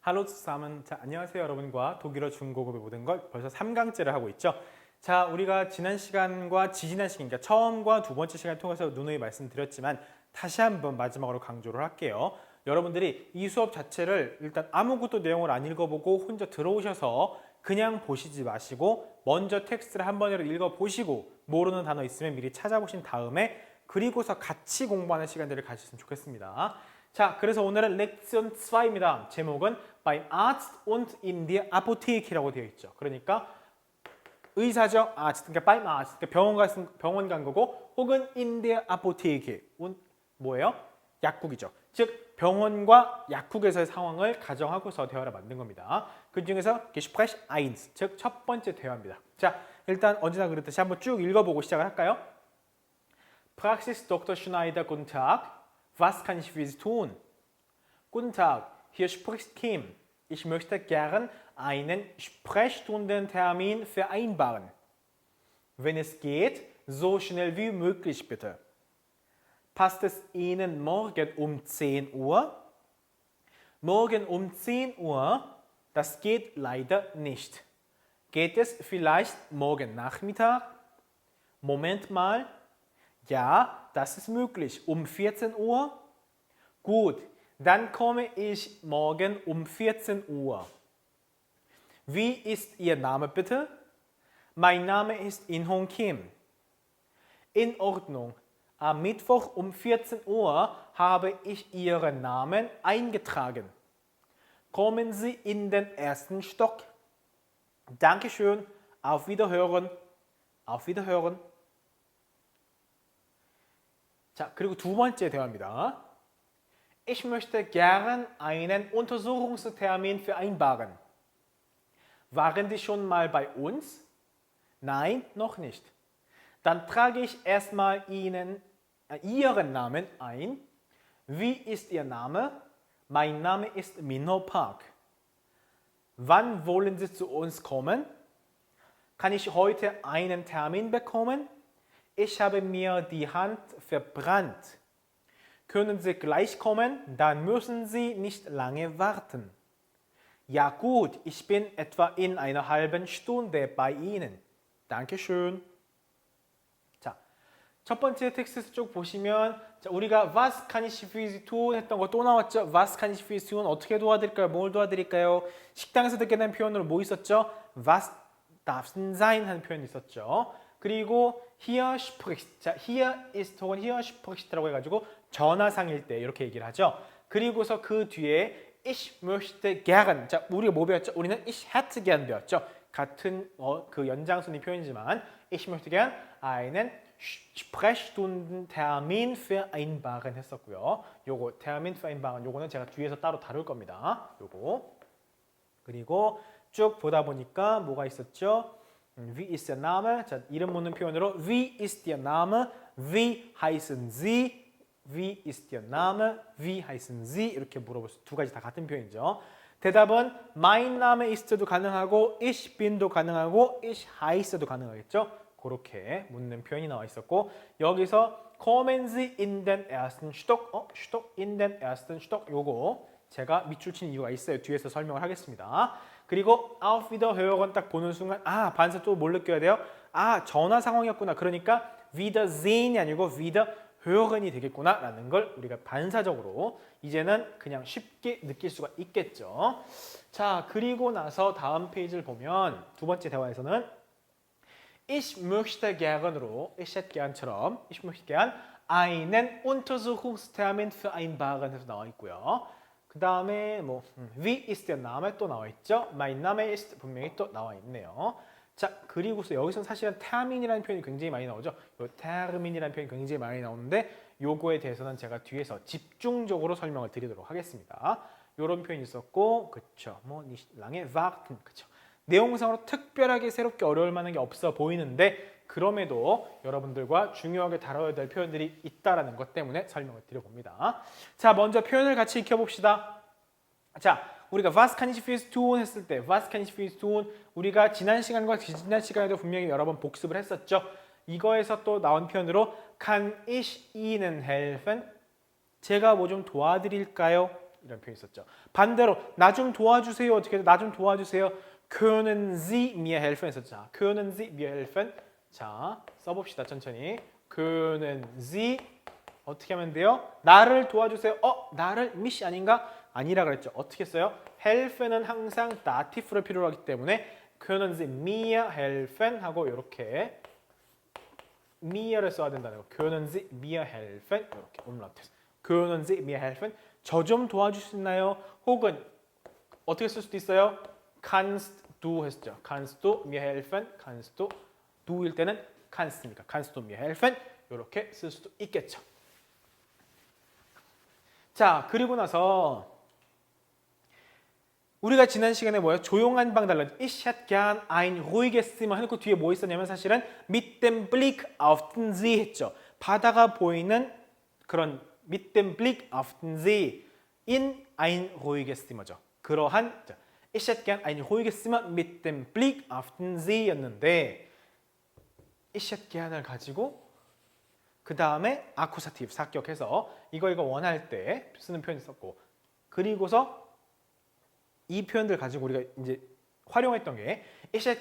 할로 zusammen. 자, 안녕하세요 여러분과 독일어 중고급의 모든 걸 벌써 3강째를 하고 있죠. 자, 우리가 지난 시간과 지지난 시간, 그러니까 처음과 두 번째 시간 통해서 누누이 말씀드렸지만 다시 한번 마지막으로 강조를 할게요. 여러분들이 이 수업 자체를 일단 아무것도 내용을 안 읽어보고 혼자 들어오셔서 그냥 보시지 마시고 먼저 텍스트를 한 번이라도 읽어보시고 모르는 단어 있으면 미리 찾아보신 다음에 그리고서 같이 공부하는 시간들을 가졌으면 좋겠습니다. 자, 그래서 오늘은 렉션 2입니다. 제목은 Beim Arzt und in der Apotheke라고 되어 있죠. 그러니까 의사죠. Arzt, 그러니까 beim Arzt, 그러니까 병원 간 병원 간 거고 혹은 in der Apotheke, 운- 뭐예요? 약국이죠. 즉 병원과 약국에서의 상황을 가정하고서 대화를 만든 겁니다. 그 중에서 Gespräch 1, 즉 첫 번째 대화입니다. 자, 일단 언제나 그랬듯이 한번 쭉 읽어보고 시작을 할까요? Praxis Dr. Schneider, guten Tag. Was kann ich für Sie tun? Guten Tag, hier spricht Kim. Ich möchte gern einen Sprechstundentermin vereinbaren. Wenn es geht, so schnell wie möglich bitte. Passt es Ihnen morgen um 10 Uhr? Morgen um 10 Uhr, das geht leider nicht. Geht es vielleicht morgen Nachmittag? Moment mal. Ja, das ist möglich. Um 14 Uhr? Gut, dann komme ich morgen um 14 Uhr. Wie ist Ihr Name bitte? Mein Name ist Inhong Kim. In Ordnung. Am Mittwoch um 14 Uhr habe ich Ihren Namen eingetragen. Kommen Sie in den ersten Stock. Dankeschön. Auf Wiederhören. Auf Wiederhören. 자, 그리고 두 번째 대화입니다. Ich möchte gern einen Untersuchungstermin vereinbaren. Waren Sie schon mal bei uns? Nein, noch nicht. Dann trage ich erstmal Ihnen äh, Ihren Namen ein. Wie ist Ihr Name? Mein Name ist Minho Park. Wann wollen Sie zu uns kommen? Kann ich heute einen Termin bekommen? Ich habe mir die Hand verbrannt. Können Sie gleich kommen? Dann müssen Sie nicht lange warten. Ja gut, ich bin etwa in einer halben Stunde bei Ihnen. Dankeschön. 자, 첫 번째 텍스트 쭉 보시면 자, 우리가 was kann ich für Sie tun 했던 거 또 나왔죠. was kann ich für Sie tun 어떻게 도와드릴까요? 뭘 도와드릴까요? 식당에서 듣게 된 표현으로 뭐 있었죠? was darf's sein 하는 표현이 있었죠. 그리고 hier spricht 자, hier ist 혹은 hier spricht라고 해가지고 전화상일 때 이렇게 얘기를 하죠. 그리고서 그 뒤에 ich möchte gern 자, 우리가 뭐 배웠죠? 우리는 ich hätte gern 배웠죠. 같은 어, 그 연장선의 표현이지만 ich möchte gern einen Sprechstundentermin vereinbaren 했었고요. 요거 Termin vereinbaren 요거는 제가 뒤에서 따로 다룰 겁니다. 요거. 그리고 쭉 보다 보니까 뭐가 있었죠? 음, Wie ist Ihr Name? 자, 이름 묻는 표현으로 Wie ist Ihr Name? Wie heißen Sie? Wie ist Ihr Name? Wie heißen Sie? 이렇게 물어볼 수, 두 가지 다 같은 표현이죠. 대답은 Mein Name ist도 가능하고 Ich bin도 가능하고 Ich heiß도 가능하겠죠. 그렇게 묻는 표현이 나와 있었고 여기서 Kommen Sie in den ersten Stock? 어, Stock in den ersten Stock 요거 제가 밑줄 친 이유가 있어요. 뒤에서 설명을 하겠습니다. 그리고 Auf Wiederhören 딱 보는 순간 아 반사 또 뭘 느껴야 돼요? 아 전화 상황이었구나. 그러니까 Wiedersehen이 아니고 Wiederhören이 되겠구나 라는 걸 우리가 반사적으로 이제는 그냥 쉽게 느낄 수가 있겠죠. 자 그리고 나서 다음 페이지를 보면 두 번째 대화에서는 Ich möchte gern으로 ich hätte gern처럼 ich möchte gern einen Untersuchungstermin vereinbaren 해서 나와 있고요. 그 다음에 뭐 음, Wie ist der Name 또 나와 있죠. Mein Name ist 분명히 또 나와 있네요. 자 그리고서 여기서 사실은 termin이라는 표현이 굉장히 많이 나오죠. 요 termin이라는 표현이 굉장히 많이 나오는데 요거에 대해서는 제가 뒤에서 집중적으로 설명을 드리도록 하겠습니다. 요런 표현이 있었고 그쵸 뭐 lange warten 그쵸 내용상으로 특별하게 새롭게 어려울 만한 게 없어 보이는데 그럼에도 여러분들과 중요하게 다뤄야 될 표현들이 있다라는 것 때문에 설명을 드려봅니다. 자, 먼저 표현을 같이 익혀봅시다. 자, 우리가 was kann ich für Sie tun 했을 때 was kann ich für Sie tun 우리가 지난 시간과 지난 시간에도 분명히 여러 번 복습을 했었죠. 이거에서 또 나온 표현으로 kann ich Ihnen helfen? 제가 뭐 좀 도와드릴까요? 이런 표현이 있었죠. 반대로 나 좀 도와주세요. 어떻게 나 좀 도와주세요. können Sie mir helfen 했었죠. können Sie mir helfen. 자, 써봅시다. 천천히. können Sie 어떻게 하면 돼요? 나를 도와주세요. 어, 나를 미시 아닌가? 아니라 그랬죠. 어떻게 써요? help는 항상 다티프를 필요로 하기 때문에 können Sie mir helfen 하고 이렇게 mir를 써야 된다는 거. können Sie mir helfen 이렇게 umlaut해서 können Sie mir helfen 저 좀 도와줄 수 있나요? 혹은 어떻게 쓸 수도 있어요? kannst du 했죠. kannst du mir helfen? kannst du du일 때는 kannst니까 kannst du mir helfen? 이렇게 쓸 수도 있겠죠. 자, 그리고 나서 우리가 지난 시간에 뭐예요? 조용한 방 달라. Ich hätte gern ein ruhiges Zimmer 해놓고 뒤에 뭐 있었냐면 사실은 auf den See 했죠. 바다가 보이는 그런 den See in ein ruhiges Zimmer죠. 그러한 mit dem Blick auf den See였는데 Ich hätte gern을 가지고 그 다음에 아쿠사티브 사격해서 이거 이거 원할 때 쓰는 표현이 있었고 그리고서 이 표현들 가지고 우리가 이제 활용했던 게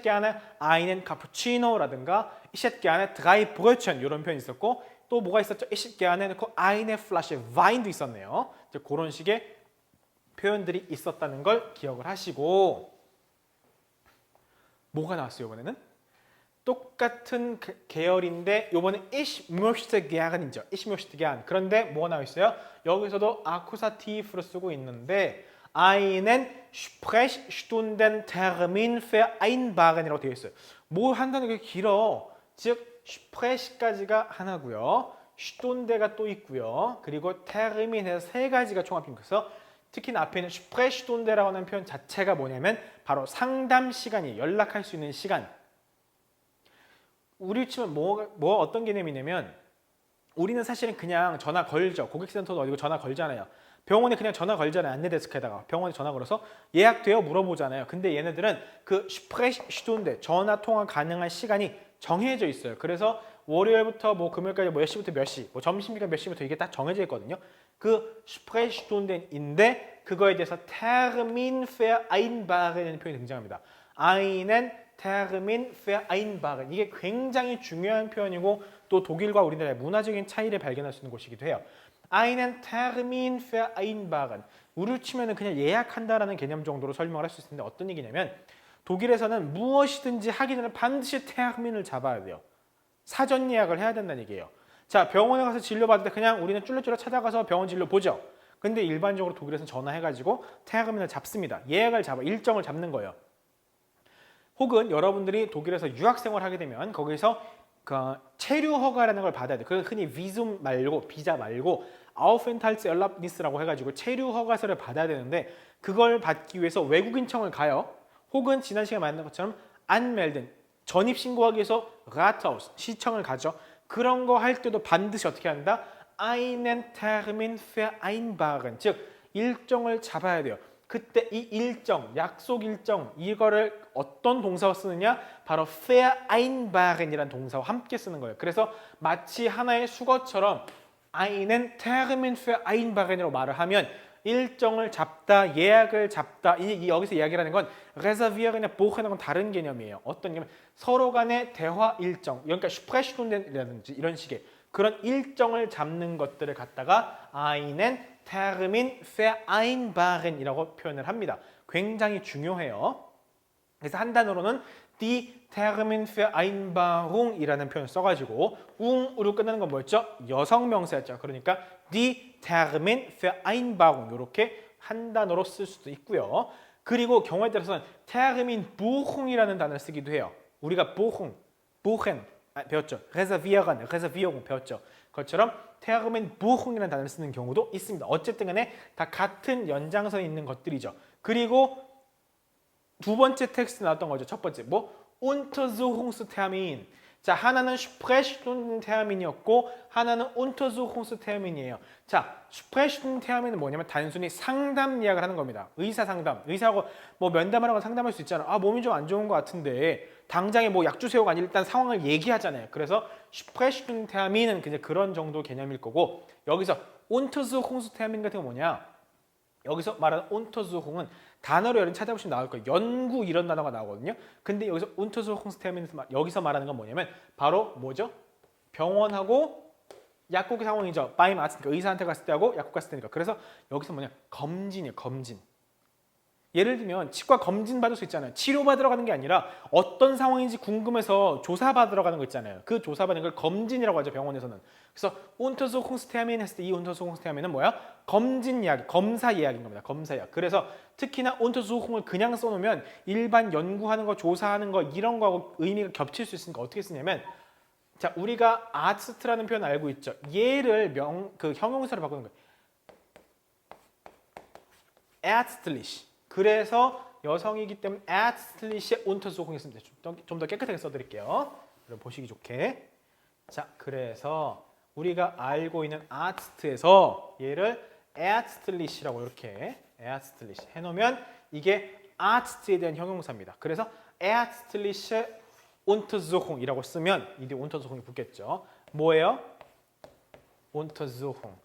gerne einen Cappuccino라든가 Ich hätte gerne drei Brötchen 이런 표현이 있었고 또 뭐가 있었죠? Hätte gerne 넣고 eine Flasche Wein도 있었네요. 이제 그런 식의 표현들이 있었다는 걸 기억을 하시고 뭐가 나왔어요 이번에는? 똑같은 그- 계열인데 möchte gern이죠. ich möchte gern. 그런데 뭐가 나와 있어요? 여기서도 아쿠사티프로 쓰고 있는데 einen Sprechstunden Termin vereinbaren이라고 되어 있어요. 뭐 한다는 게 길어. 즉 Sprech까지가 하나고요. Stunde가 또 있고요. 그리고 Termin에서 세 가지가. 그래서 특히 앞에 있는 Sprechstunde라고 하는 표현 자체가 뭐냐면 바로 상담 시간이 연락할 수 있는 시간. 우리 치면 뭐, 뭐 어떤 개념이냐면 우리는 사실은 그냥 전화 걸죠. 고객센터도 어디고 전화 걸잖아요. 병원에 그냥 전화 걸잖아요. 안내데스크에다가 병원에 전화 걸어서 예약돼요 물어보잖아요. 근데 얘네들은 그 슈프레시tun데 전화 통화 가능한 시간이 정해져 있어요. 그래서 월요일부터 뭐 금요일까지 뭐몇 시부터 몇 시, 뭐 점심시간 몇 시부터 이게 딱 정해져 있거든요. 그 슈프레시tun데인데 그거에 대해서 Termin vereinbaren이라는 표현이 등장합니다. einen Termin vereinbaren 이게 굉장히 중요한 표현이고 또 독일과 우리나라의 문화적인 차이를 발견할 수 있는 곳이기도 해요. Einen Termin vereinbaren 우리를 치면은 그냥 예약한다라는 개념 정도로 설명을 할 수 있는데 어떤 얘기냐면 독일에서는 무엇이든지 하기 전에 반드시 termin을 잡아야 돼요. 사전 예약을 해야 된다는 얘기예요. 자 병원에 가서 진료 받을 때 그냥 우리는 쫄래쫄래 찾아가서 병원 진료 보죠. 근데 일반적으로 독일에서는 전화해가지고 테르민을 잡습니다. 예약을 잡아 일정을 잡는 거예요. 혹은 여러분들이 독일에서 유학생활 하게 되면 거기서 그 체류 허가라는 걸 받아야 돼. 그 흔히 비숨 말고 비자 말고 아우펜탈츠 연락니스라고 해가지고 체류 허가서를 받아야 되는데 그걸 받기 위해서 외국인청을 가요. 혹은 지난 시간에 말했던 것처럼 안멜든 전입 신고하기 위해서 라타우스 시청을 가죠. 그런 거 할 때도 반드시 어떻게 한다? einen Termin vereinbaren 즉 일정을 잡아야 돼요. 그때 이 일정, 약속 일정 이거를 어떤 동사로 쓰느냐? 바로 vereinbaren이라는 동사와 함께 쓰는 거예요. 그래서 마치 하나의 수거처럼 einen Termin vereinbaren이라고 말을 하면 일정을 잡다, 예약을 잡다. 이, 이 여기서 이야기라는 건 reservier이나 건 다른 개념이에요. 어떤 개념? 서로 간의 대화 일정, 그러니까 Sprechstunden이라든지 이런 식의 그런 일정을 잡는 것들을 갖다가 einen Termin vereinbaren이라고 표현을 합니다. 굉장히 중요해요. 그래서 한 단어로는 die Termin vereinbarung이라는 표현을 써가지고 ung으로 끝나는 건 뭐였죠? 여성 명사였죠. 그러니까 die Termin vereinbarung 이렇게 한 단어로 쓸 수도 있고요. 그리고 경우에 따라서는 Termin buchung이라는 단어를 쓰기도 해요. 우리가 buchung, buchen 아, 배웠죠. reservieren, reservierung 배웠죠. 그것처럼 Termin buchung이라는 단어를 쓰는 경우도 있습니다. 어쨌든 간에 다 같은 연장선에 있는 것들이죠. 그리고 두 번째 텍스트 나왔던 거죠. 첫 번째 뭐 Untersuchungstermin. 자 하나는 Sprechstundentermin이었고 하나는 Untersuchungstermin이에요. 자 Sprechstundentermin은 뭐냐면 단순히 상담 예약을 하는 겁니다. 의사 상담. 의사하고 뭐 면담하라고 상담할 수 있잖아. 아 몸이 좀 안 좋은 것 같은데 당장에 뭐 약 주세요가 아니라 일단 상황을 얘기하잖아요. 그래서 Sprechstundentermin은 그냥 그런 정도 개념일 거고 여기서 Untersuchungstermin 같은 거 뭐냐? 여기서 말하는 운터수홍은 단어로 여러분 찾아보시면 나올 거예요. 연구 이런 단어가 나오거든요. 근데 여기서 운터수홍 스테미에서 말- 여기서 말하는 건 뭐냐면 바로 뭐죠? 병원하고 약국 상황이죠. 바임 아스니까 의사한테 갔을 때하고 약국 갔을 때니까. 그래서 여기서 뭐냐? 검진이에요. 검진. 예를 들면 치과 검진 받을 수 있잖아요. 치료 받으러 가는 게 아니라 어떤 상황인지 궁금해서 조사 받으러 가는 거 있잖아요. 그 조사 받는 걸 검진이라고 하죠. 병원에서는. 그래서 운터소 콩 스테아민 했을 때이 운터소 콩 스테아민은 뭐야? 검진 예약, 검사 예약인 겁니다. 검사 예약. 그래서 특히나 운터소 콩을 그냥 써놓으면 일반 연구하는 거, 조사하는 거 이런 거하고 의미가 겹칠 수 있으니까 어떻게 쓰냐면 자 우리가 아츠트라는 표현 알고 있죠. 얘를 명 그 형용사로 바꾸는 거예요. ärztlich. 그래서 여성이기 때문에 ärztliche Untersuchung 쓰면 좀더 깨끗하게 써드릴게요. 여러분 보시기 좋게. 자, 그래서 우리가 알고 있는 아츠트에서 얘를 ärztlich라고 이렇게 ärztlich 해놓으면 이게 아츠트에 대한 형용사입니다. 그래서 ärztliche Untersuchung이라고 쓰면 이게 Untersuchung이 붙겠죠. 뭐예요? Untersuchung.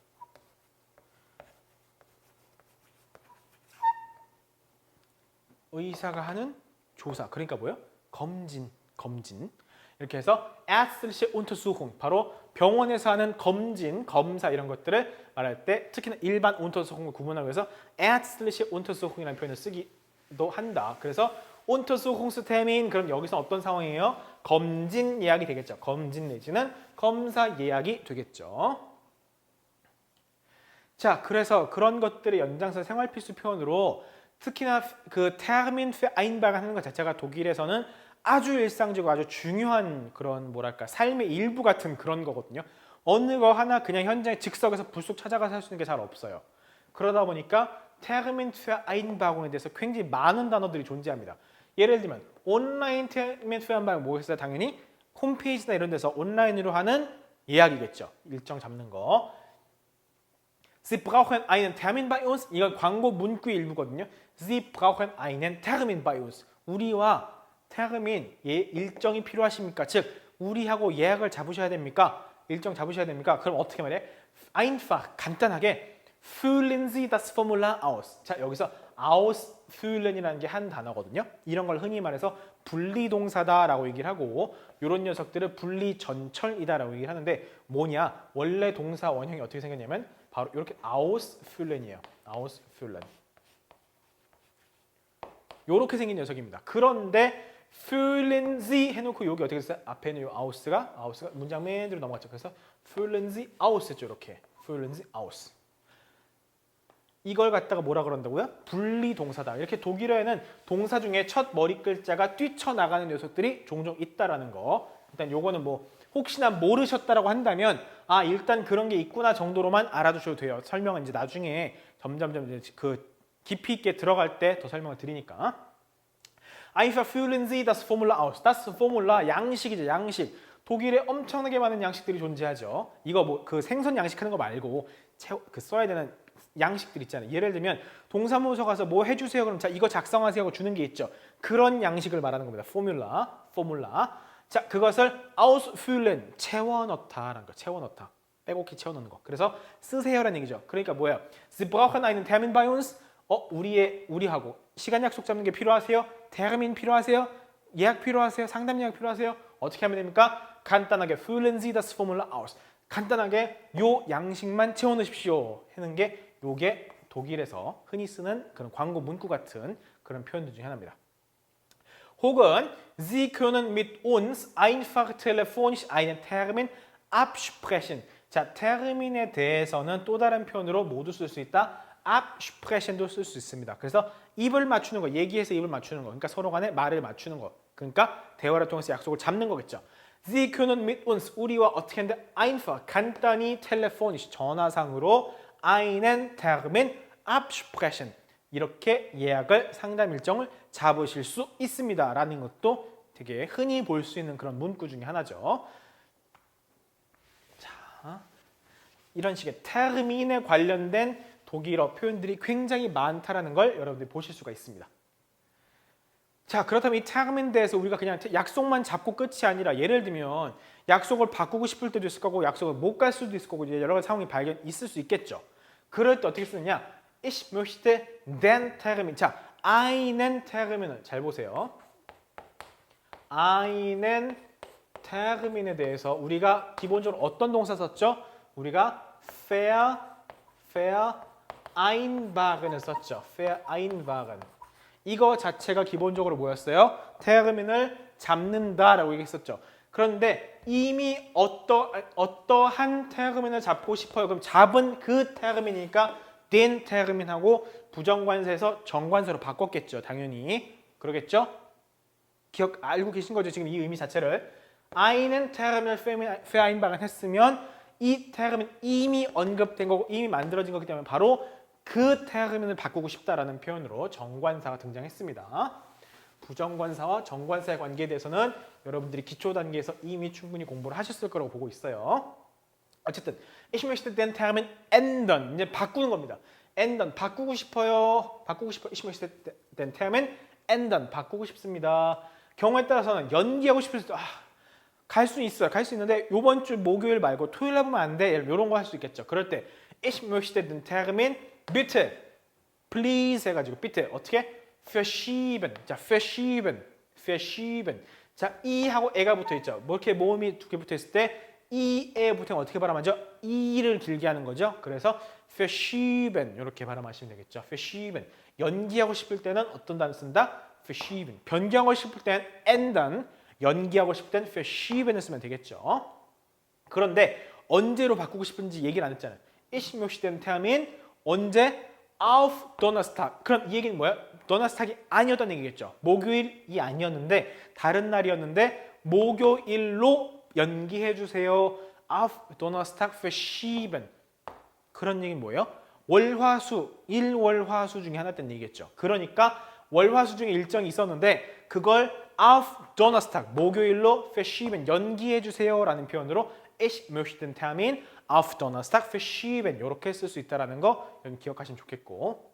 의사가 하는 조사. 그러니까 뭐예요? 검진, 검진. 이렇게 해서 ärztliche Untersuchung 바로 병원에서 하는 검진, 검사 이런 것들을 말할 때 특히나 일반 Untersuchung을 구분하기 위해서 ärztliche Untersuchung이라는 표현을 쓰기도 한다. 그래서 Untersuchungstermin 그럼 여기서 어떤 상황이에요? 검진 예약이 되겠죠. 검진 내지는 검사 예약이 되겠죠. 자, 그래서 그런 것들의 연장선 생활 필수 표현으로 특히나 그 termin vereinbar 하는 것 자체가 독일에서는 아주 일상적이고 아주 중요한 그런 뭐랄까 삶의 일부 같은 그런 거거든요. 어느 거 하나 그냥 현장에 즉석에서 불쑥 찾아가서 할 수 있는 게 잘 없어요. 그러다 보니까 termin vereinbar에 대해서 굉장히 많은 단어들이 존재합니다. 예를 들면 온라인 termin vereinbar 뭐겠어요? 당연히 홈페이지나 이런 데서 온라인으로 하는 예약이겠죠. 일정 잡는 거. Sie brauchen einen Termin bei uns. 이건 광고 문구의 일부거든요. Sie brauchen einen Termin bei uns. 우리와 termin 예, 일정이 필요하십니까? 즉 우리하고 예약을 잡으셔야 됩니까? 일정 잡으셔야 됩니까? 그럼 어떻게 말해? Einfach 간단하게 füllen Sie das Formular aus. 자 여기서 ausfüllen이라는 게 한 단어거든요. 이런 걸 흔히 말해서 분리동사다라고 얘기를 하고 이런 녀석들을 분리전철이다라고 얘기를 하는데 뭐냐? 원래 동사 원형이 어떻게 생겼냐면 바로 이렇게 ausfüllen이에요. ausfüllen. 이렇게 생긴 녀석입니다. 그런데 Sie 해놓고 여기 어떻게 됐어요? 앞에 있는 이 aus가 aus가 문장 맨 뒤로 넘어갔죠. 그래서 aus 했죠. 이렇게 Sie aus. 이걸 갖다가 뭐라 그런다고요? 분리 동사다. 이렇게 독일어에는 동사 중에 첫 머리 글자가 뛰쳐나가는 녀석들이 종종 있다라는 거. 일단 요거는 뭐 혹시나 모르셨다라고 한다면 아 일단 그런 게 있구나 정도로만 알아두셔도 돼요. 설명은 이제 나중에 점점점 그 깊이 있게 들어갈 때 더 설명을 드리니까. Einfach fühlen Sie das Formular aus. Das Formular 양식이죠. 양식. 독일에 엄청나게 많은 양식들이 존재하죠. 이거 뭐 그 생선 양식하는 거 말고 채, 그 써야 되는 양식들 있잖아요. 예를 들면 동사무소 가서 뭐 해주세요. 그럼 자 이거 작성하세요 하고 주는 게 있죠. 그런 양식을 말하는 겁니다. 포뮬라, 포뮬라. 자 그것을 ausfüllen 채워넣다라는 거. 채워넣다. 빼곡히 채워넣는 거. 그래서 쓰세요라는 얘기죠. 그러니까 뭐야? Sie brauchen einen Termin bei uns. 어 우리의 우리하고 시간 약속 잡는 게 필요하세요? termin 필요하세요? 예약 필요하세요? 상담 예약 필요하세요? 어떻게 하면 됩니까? 간단하게 füllen Sie das Formular aus. 간단하게 요 양식만 채워 넣으십시오 하는 게 요게 독일에서 흔히 쓰는 그런 광고 문구 같은 그런 표현들 중에 하나입니다. 혹은 Sie können mit uns einfach telefonisch einen Termin absprechen. 자, termin에 대해서는 또 다른 표현으로 모두 쓸 수 있다. Abspression도 쓸수 있습니다. 그래서 입을 맞추는 거, 얘기해서 입을 맞추는 거. 그러니까 서로 간에 말을 맞추는 거. 그러니까 대화를 통해서 약속을 잡는 거겠죠. Sie können mit uns 우리와 어떻게 하는데 einfach 간단히 telefonisch 전화상으로 einen Termin absprechen 이렇게 예약을 상담 일정을 잡으실 수 있습니다 라는 것도 되게 흔히 볼 수 있는 그런 문구 중에 하나죠. 자, 이런 식의 termin에 관련된 독일어 표현들이 굉장히 많다라는 걸 여러분들이 보실 수가 있습니다. 자 그렇다면 이 대해서 우리가 그냥 약속만 잡고 끝이 아니라 예를 들면 약속을 바꾸고 싶을 때도 있을 거고 약속을 못 갈 수도 있을 거고 여러 가지 상황이 발견 있을 수 있겠죠. 그럴 때 어떻게 쓰느냐? ich möchte den Termin. 자, einen Termin을 잘 보세요. einen Termin에 대해서 우리가 기본적으로 어떤 동사 썼죠? 우리가 fair, fair, einwagen을 썼죠. einwagen. 이거 자체가 기본적으로 뭐였어요? Termin을 잡는다라고 얘기했었죠. 그런데 이미 어떠 어떠한 테르민을 잡고 싶어요. 그럼 잡은 그 테르민이니까 den 테르민하고 부정관사에서 정관사로 바꿨겠죠. 당연히 그러겠죠. 기억 알고 계신 거죠. 지금 이 의미 자체를 einen 테르민을 vereinbaren 했으면 이 테르민 이미 언급된 거고 이미 만들어진 거기 때문에 바로 그 테르민을 바꾸고 싶다라는 표현으로 정관사가 등장했습니다. 부정관사와 정관사의 관계에 대해서는 여러분들이 기초 단계에서 이미 충분히 공부를 하셨을 거라고 보고 있어요. 어쨌든 möchte den Termin ändern 이제 바꾸는 겁니다. ändern 바꾸고 싶어요. 바꾸고 싶어. möchte den Termin ändern 바꾸고 싶습니다. 경우에 따라서는 연기하고 싶을 수도 아, 갈 수 있어요. 갈 수 있는데 이번 주 목요일 말고 토요일 해보면 안 돼. 이런 거 할 수 있겠죠. 그럴 때 möchte den Termin bitte please 해가지고 bitte 어떻게 verschieben. 자, verschieben. verschieben. 자, 이하고 에가 붙어 있죠. 뭐 이렇게 모음이 두 개 붙어 있을 때 이에 붙으면 어떻게 발음하죠? 이를 길게 하는 거죠. 그래서 verschieben 이렇게 발음하시면 되겠죠. verschieben. 연기하고 싶을 때는 어떤 단어 쓴다? verschieben. 변경하고 싶을 때는 ändern. 연기하고 싶을 때는 verschieben을 쓰면 되겠죠. 그런데 언제로 바꾸고 싶은지 얘기를 안 했잖아요. ich möchte den Termin 언제 auf Donnerstag. 그럼 이 얘기는 뭐야? 도나스탁이 아니었던 얘기겠죠. 목요일이 아니었는데 다른 날이었는데 목요일로 연기해 주세요. auf Donnerstag verschieben. 그런 얘기는 뭐예요? 월화수, 일월화수 중에 하나였던 얘기겠죠. 그러니까 월화수 중에 일정이 있었는데 그걸 auf Donnerstag, 목요일로 verschieben, 연기해 주세요라는 표현으로 ich möchte den Termin auf Donnerstag verschieben 이렇게 쓸 수 있다라는 거 여러분 기억하시면 좋겠고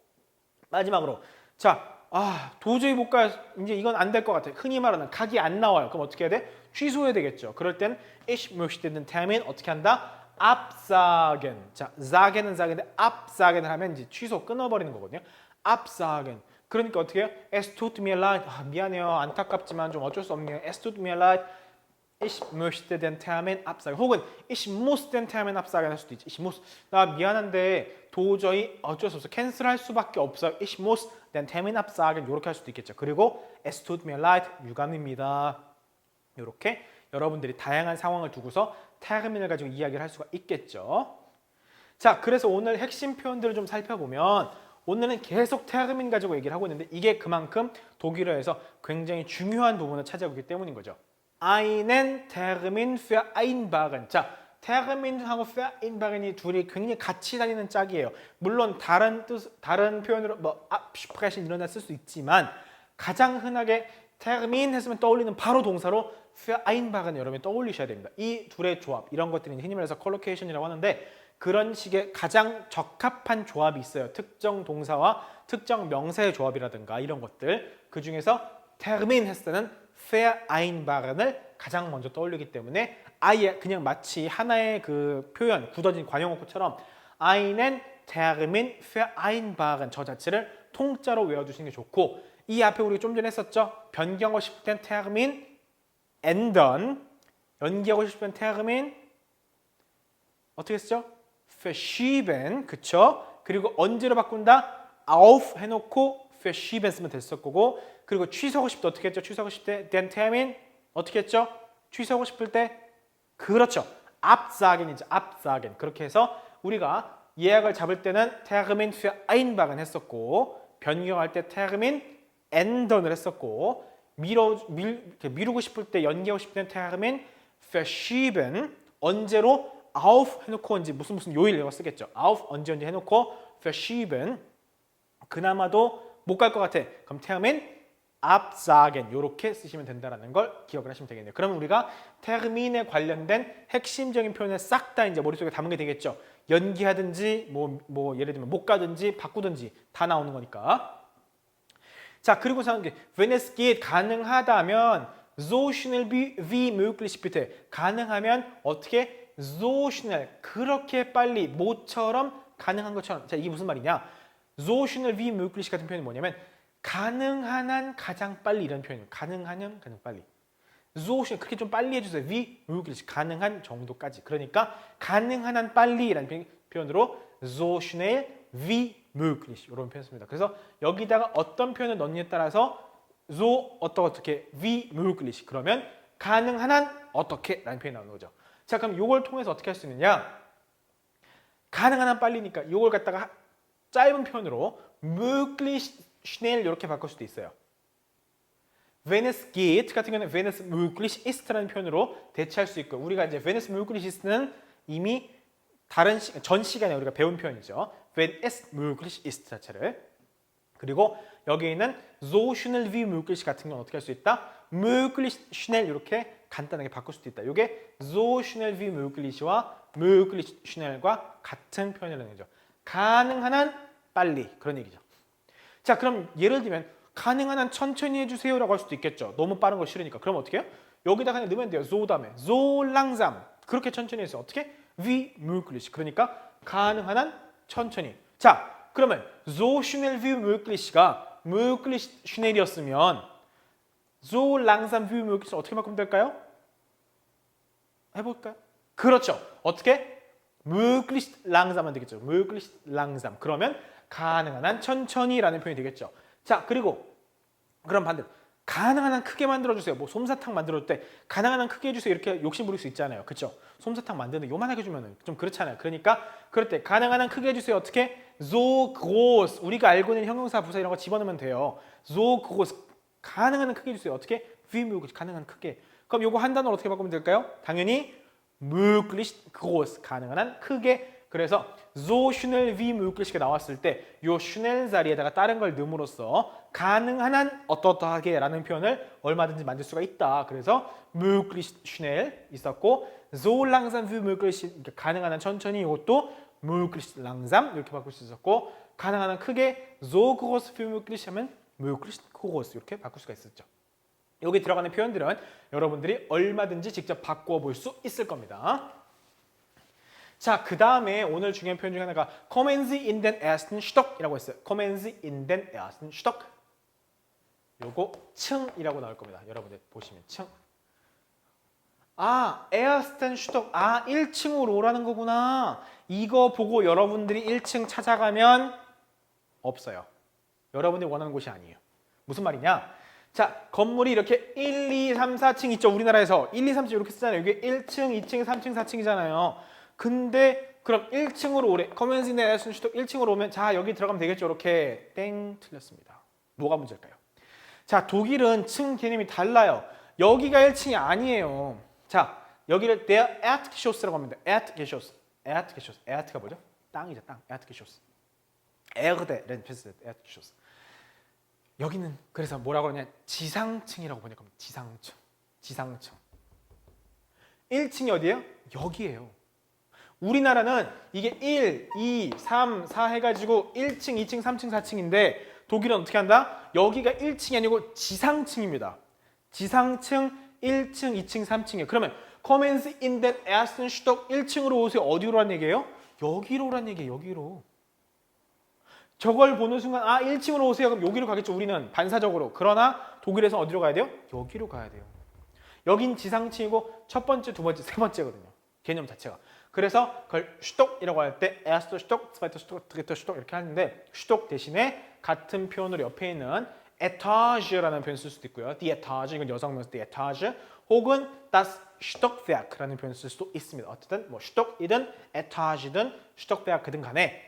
마지막으로 자, 아 도저히 못 가. 이제 이건 안 될 것 같아. 흔히 말하는 각이 안 나와요. 그럼 어떻게 해야 돼? 취소해야 되겠죠. 그럴 땐 ich möchte den Termin 어떻게 한다? absagen. 자, sagen은 sagen인데 absagen을 하면 이제 취소 끊어버리는 거거든요. absagen. 그러니까 어떻게 해요? Es tut mir leid. 아, 미안해요. 안타깝지만 좀 어쩔 수 없네요. Es tut mir leid. Ich möchte den Termin absagen. 혹은 ich muss den Termin absagen 할 수도 있지. Ich muss. 나 미안한데 도저히 어쩔 수 없어. 캔슬할 수밖에 없어. Ich muss den Termin absagen. 이렇게 할 수도 있겠죠. 그리고 es tut mir leid. 유감입니다. 이렇게 여러분들이 다양한 상황을 두고서 termin을 가지고 이야기를 할 수가 있겠죠. 자, 그래서 오늘 핵심 표현들을 좀 살펴보면 오늘은 계속 termin 가지고 얘기를 하고 있는데 이게 그만큼 독일어에서 굉장히 중요한 부분을 차지하고 있기 때문인 거죠. Einen Termin vereinbaren. 자, Termin하고 vereinbaren이 둘이 굉장히 같이 다니는 짝이에요. 물론 다른 뜻, 다른 표현으로 뭐 absprechen 이런 데쓸 수 있지만 가장 흔하게 Termin 했으면 떠올리는 바로 동사로 vereinbaren 여러분이 떠올리셔야 됩니다. 이 둘의 조합 이런 것들이 흔히 말해서 collocation이라고 하는데 그런 식의 가장 적합한 조합이 있어요. 특정 동사와 특정 명사의 조합이라든가 이런 것들 그 중에서 termin 했을 때는 vereinbaren을 가장 먼저 떠올리기 때문에 아예 그냥 마치 하나의 그 표현 굳어진 관용어구처럼 einen Termin vereinbaren 저 자체를 통짜로 외워주시는 게 좋고 이 앞에 우리 좀 전에 했었죠 변경하고 땐 Termin ändern 연기하고 싶은 Termin 어떻게 했죠? verschieben 그쵸? 그리고 언제로 바꾼다? auf 해놓고 verschieben 쓰면 됐을 거고 그리고 취소하고 싶을 때 어떻게 했죠? 취소하고 싶을 때 den Termin 어떻게 했죠? 취소하고 싶을 때 그렇죠. absagen이죠. absagen. 그렇게 해서 우리가 예약을 잡을 때는 Termin vereinbaren 했었고 변경할 때 Termin ändern을 했었고 미뤄, 밀, 미루고 싶을 때 연기하고 싶을 때는 Termin verschieben 언제로 auf 해놓고 이제 무슨 무슨 요일 이거 쓰겠죠. auf 언제 언제 해놓고 verschieben 그나마도 못 갈 것 같아. 그럼 Termin absagen 이렇게 쓰시면 된다라는 걸 기억을 하시면 되겠네요. 그러면 우리가 termin에 관련된 핵심적인 표현을 싹 다 이제 머릿속에 담은 게 되겠죠. 연기하든지 뭐, 뭐 예를 들면 못 가든지 바꾸든지 다 나오는 거니까. 자 그리고 생각해 wenn es geht 가능하다면 so schnell wie möglich bitte 가능하면 어떻게 so schnell 그렇게 빨리 모처럼 가능한 것처럼 자 이게 무슨 말이냐 so schnell wie möglich 같은 표현이 뭐냐면 가능한 한 가장 빨리 이런 표현입니다. 가능한 한 가장 빨리. schnell 그렇게 좀 빨리 해주세요. wie möglich 가능한 정도까지. 그러니까 가능한 한 빨리라는 표현- 표현으로 schnell wie möglich 이런 표현 씁니다. 그래서 여기다가 어떤 표현을 넣느냐에 따라서 so 어떻게 어떻게 wie möglich 그러면 가능한 한 어떻게라는 표현이 나오는 거죠. 자 그럼 이걸 통해서 어떻게 할 수 있느냐? 가능한 한 빨리니까 이걸 갖다가 하- 짧은 표현으로 möglich schnell 이렇게 바꿀 수도 있어요. wenn es geht 같은 경우는 wenn es möglich ist라는 표현으로 대체할 수 있고 우리가 이제 wenn es möglich ist는 이미 다른 시, 전 시간에 우리가 배운 표현이죠. wenn es möglich ist 자체를 그리고 여기 있는 so schnell wie möglich 같은 경우는 어떻게 할 수 있다? möglich schnell 이렇게 간단하게 바꿀 수도 있다. 이게 so schnell wie möglich와 möglich schnell과 같은 표현이라는 거죠. 가능한 한 빨리 그런 얘기죠. 자, 그럼 예를 들면 가능한 한 천천히 해주세요라고 할 수도 있겠죠. 너무 빠른 거 싫으니까. 그럼 어떻게 해요? 여기다 그냥 넣으면 돼요. so 다음에 so langsam 그렇게 천천히 해서 어떻게? wie möglich 그러니까 가능한 한 천천히. 자, 그러면 so schnell wie möglich가 möglich schnell이었으면 so langsam wie möglich 어떻게 바꾸면 될까요? 해볼까요? 그렇죠. 어떻게? möglich langsam은 되겠죠. möglich langsam. 그러면 가능한 한 천천히라는 표현이 되겠죠. 자, 그리고 그럼 반대로 가능한 한 크게 만들어 주세요. 뭐 솜사탕 만들어 때 가능한 한 크게 해 주세요. 이렇게 욕심 부릴 수 있잖아요. 그렇죠? 솜사탕 만드는데 요만하게 주면은 좀 그렇잖아요. 그러니까 그럴 때 가능한 한 크게 해 주세요. 어떻게? so groß. 우리가 알고 있는 형용사 부사 이런 거 집어넣으면 돼요. so groß. 가능한 한 크게 해 주세요. 어떻게? wie möglich. 가능한 크게. 그럼 요거 한 단어로 어떻게 바꾸면 될까요? 당연히 möglich groß. 가능한 한 크게. 그래서 so schnell wie möglich가 나왔을 때 요 schnell 자리에다가 다른 걸 넣음으로써 가능한 한 어떠어떠하게 라는 표현을 얼마든지 만들 수가 있다. 그래서 möglich schnell 있었고 so langsam wie möglich 가능한 한 천천히 이것도 möglich langsam 이렇게 바꿀 수 있었고 가능한 한 크게 so groß wie möglich 하면 möglich groß 이렇게 바꿀 수가 있었죠. 여기 들어가는 표현들은 여러분들이 얼마든지 직접 바꾸어 볼수 있을 겁니다. 자, 그 다음에 오늘 중요한 표현 중에 하나가 kommen Sie in den ersten Stock이라고 했어요. kommen Sie in den ersten Stock. 요거 층이라고 나올 겁니다. 여러분들 보시면 층. 아, ersten Stock. 아, 1층으로 오라는 거구나. 이거 보고 여러분들이 1층 찾아가면 없어요. 여러분들이 원하는 곳이 아니에요. 무슨 말이냐? 자, 건물이 이렇게 1, 2, 3, 4층 있죠. 우리나라에서 1, 2, 3층 이렇게 쓰잖아요. 이게 1층, 2층, 3층, 4층이잖아요. 근데 그럼 1층으로 오래 커맨시네 순수도 1층으로 오면 자 여기 들어가면 되겠죠? 이렇게 땡 틀렸습니다. 뭐가 문제일까요? 자 독일은 층 개념이 달라요. 여기가 1층이 아니에요. 자 여기를 der Erdgeschoss라고 합니다. Erdgeschoss Erdgeschoss Erd가 뭐죠? 땅이죠 땅. Erdgeschoss Erde라는 표현을 Erdgeschoss 여기는 그래서 뭐라고 하냐? 지상층이라고 뭐 지상층. 지상층. 1층이 어디예요? 여기예요 우리나라는 이게 1, 2, 3, 4 해가지고 1층, 2층, 3층, 4층인데 독일은 어떻게 한다? 여기가 1층이 아니고 지상층입니다. 지상층 1층, 2층, 3층이에요. 그러면 Kommen Sie in den ersten Stock 1층으로 오세요. 어디로 란 얘기예요? 여기로 란 얘기예요. 여기로. 저걸 보는 순간 아 1층으로 오세요. 그럼 여기로 가겠죠. 우리는 반사적으로. 그러나 독일에서 어디로 가야 돼요? 여기로 가야 돼요. 여긴 지상층이고 첫 번째, 두 번째, 세 번째거든요. 개념 자체가. 그래서 그걸 슈톡이라고 할 때 에스토 슈톡, 스파이터 슈톡, 드리터 슈톡 이렇게 하는데 슈톡 대신에 같은 표현으로 옆에 있는 에타즈라는 표현 쓸 수도 있고요. die Etage 이건 여성 명사 die Etage 혹은 das Stockwerk라는 표현 쓸 수도 있습니다. 어쨌든 뭐 슈톡이든 에타지든 슈톡베아크든 간에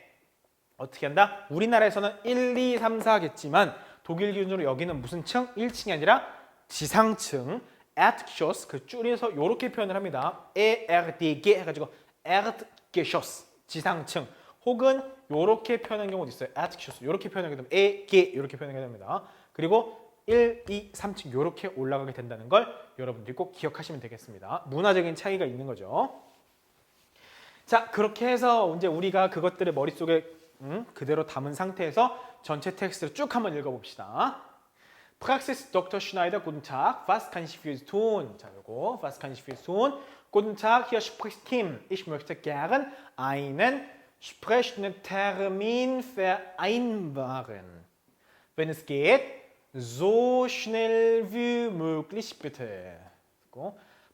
어떻게 한다? 우리나라에서는 1, 2, 3, 4겠지만 독일 기준으로 여기는 무슨 층? 1층이 아니라 지상층 Erdgeschoss 그 줄여서 이렇게 표현을 합니다. ERDG 해가지고 Erdgeschoss 지상층 혹은 이렇게 표현하는 경우도 있어요. Erdgeschoss 이렇게 표현하게 되면 EG 이렇게 표현하게 됩니다. 그리고 1, 2, 3층 이렇게 올라가게 된다는 걸 여러분들이 꼭 기억하시면 되겠습니다. 문화적인 차이가 있는 거죠. 자 그렇게 해서 이제 우리가 그것들을 머릿속에 음, 그대로 담은 상태에서 전체 텍스트를 쭉 한번 읽어봅시다. Praxis Dr. Schneider, guten Tag. Was kann ich für Sie tun? 자, 요거. Was kann ich für Sie tun? Guten Tag, hier spricht Kim. Ich möchte gern einen sprechenden Termin vereinbaren. Wenn es geht, so schnell wie möglich bitte.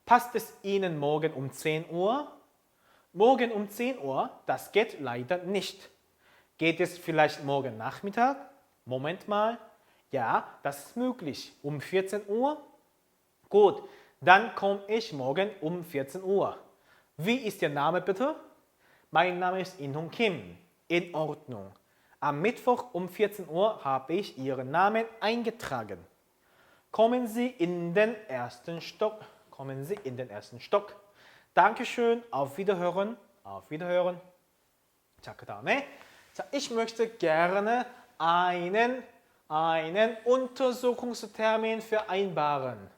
Passt es Ihnen morgen um 10 Uhr? Morgen um 10 Uhr, das geht leider nicht. Geht es vielleicht morgen Nachmittag? Moment mal. Ja, das ist möglich. Um 14 Uhr? Gut, dann komme ich morgen um 14 Uhr. Wie ist Ihr Name bitte? Mein Name ist Inhong Kim. In Ordnung. Am Mittwoch um 14 Uhr habe ich Ihren Namen eingetragen. Kommen Sie in den ersten Stock. Kommen Sie in den ersten Stock. Dankeschön. Auf Wiederhören. Auf Wiederhören. 자, 그 다음에 자, ich möchte gerne einen, einen Untersuchungstermin vereinbaren.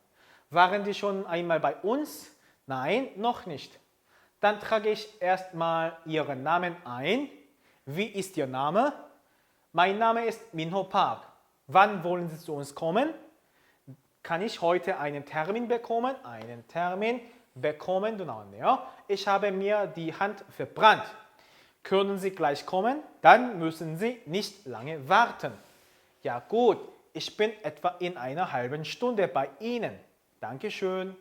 Waren die schon einmal bei uns? Nein, noch nicht. Dann trage ich erstmal ihren Namen ein. Wie ist Ihr Name? Mein Name ist Minho Park. Wann wollen Sie zu uns kommen? Kann ich heute einen Termin bekommen? Einen Termin bekommen, genau. Ich habe mir die Hand verbrannt. Können Sie gleich kommen? Dann müssen Sie nicht lange warten. Ja gut, ich bin etwa in einer halben Stunde bei Ihnen. Dankeschön.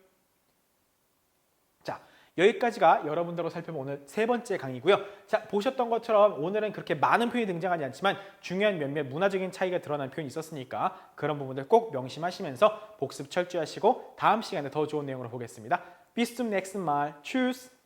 자, 여기까지가 여러분들로 살펴본 오늘 세 번째 강의고요. 자, 보셨던 것처럼 오늘은 그렇게 많은 표현이 등장하지 않지만 중요한 몇몇 문화적인 차이가 드러난 표현이 있었으니까 그런 부분들 꼭 명심하시면서 복습 철저히 하시고 다음 시간에 더 좋은 내용으로 보겠습니다. Bis zum nächsten Mal. Tschüss.